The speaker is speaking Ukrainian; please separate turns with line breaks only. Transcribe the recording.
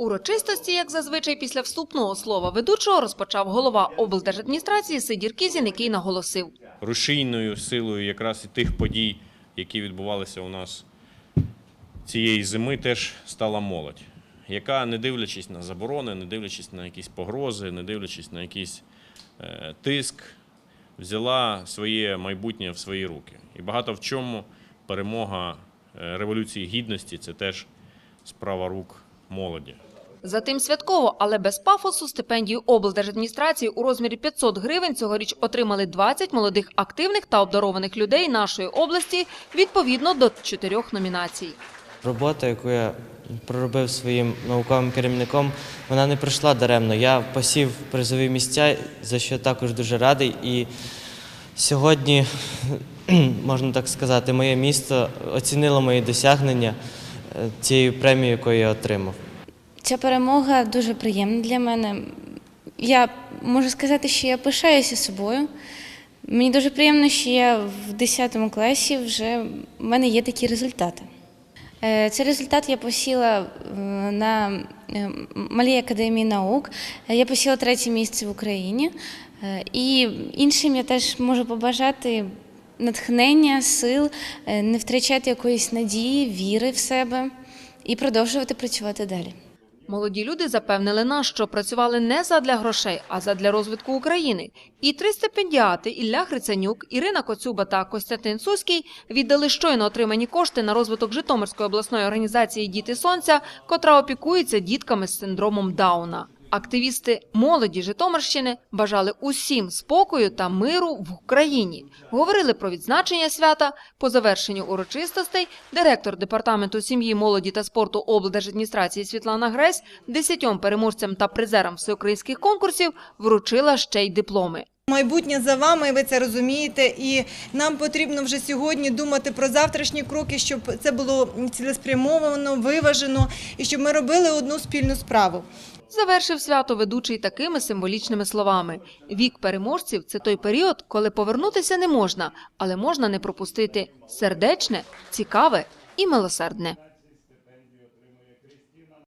Урочистості, як зазвичай, після вступного слова ведучого розпочав голова облдержадміністрації Сидір Кізін, який наголосив.
рушійною силою якраз і тих подій, які відбувалися у нас цієї зими, теж стала молодь, яка, не дивлячись на заборони, не дивлячись на якісь погрози, не дивлячись на якийсь е, тиск, взяла своє майбутнє в свої руки. І багато в чому перемога е, Революції Гідності це теж справа рук молоді.
Затим святково, але без пафосу, стипендію облдержадміністрації у розмірі 500 гривень цьогоріч отримали 20 молодих активних та обдарованих людей нашої області відповідно до чотирьох номінацій.
Робота, яку я проробив своїм науковим керівником, вона не пройшла даремно. Я посів призові місця, за що також дуже радий. І сьогодні, можна так сказати, моє місто оцінило мої досягнення е, цією премією, яку я отримав.
Ця перемога дуже приємна для мене. Я можу сказати, що я пишаюся собою. Мені дуже приємно, що я в 10 класі вже в мене є такі результати. Е, Цей результат я посіла е, на е, Малій академії наук. Я посіла третє місце в Україні. І іншим я теж можу побажати натхнення, сил, не втрачати якоїсь надії, віри в себе і продовжувати працювати далі.
Молоді люди запевнили нас, що працювали не задля грошей, а задля розвитку України. І три стипендіати Ілля Хриценюк, Ірина Коцюба та Костянтин Суський віддали щойно отримані кошти на розвиток Житомирської обласної організації Діти Сонця, котра опікується дітками з синдромом Дауна. Активісти молоді Житомирщини бажали усім спокою та миру в Україні. Говорили про відзначення свята. По завершенню урочистостей директор департаменту сім'ї, молоді та спорту облдержадміністрації Світлана Гресь десятьом переможцям та призерам всеукраїнських конкурсів вручила ще й дипломи.
Майбутнє за вами, ви це розумієте. І нам потрібно вже сьогодні думати про завтрашні кроки, щоб це було цілеспрямовано, виважено і щоб ми робили одну спільну справу.
Завершив свято ведучий такими символічними словами: вік переможців це той період, коли повернутися не можна, але можна не пропустити сердечне, цікаве і милосердне.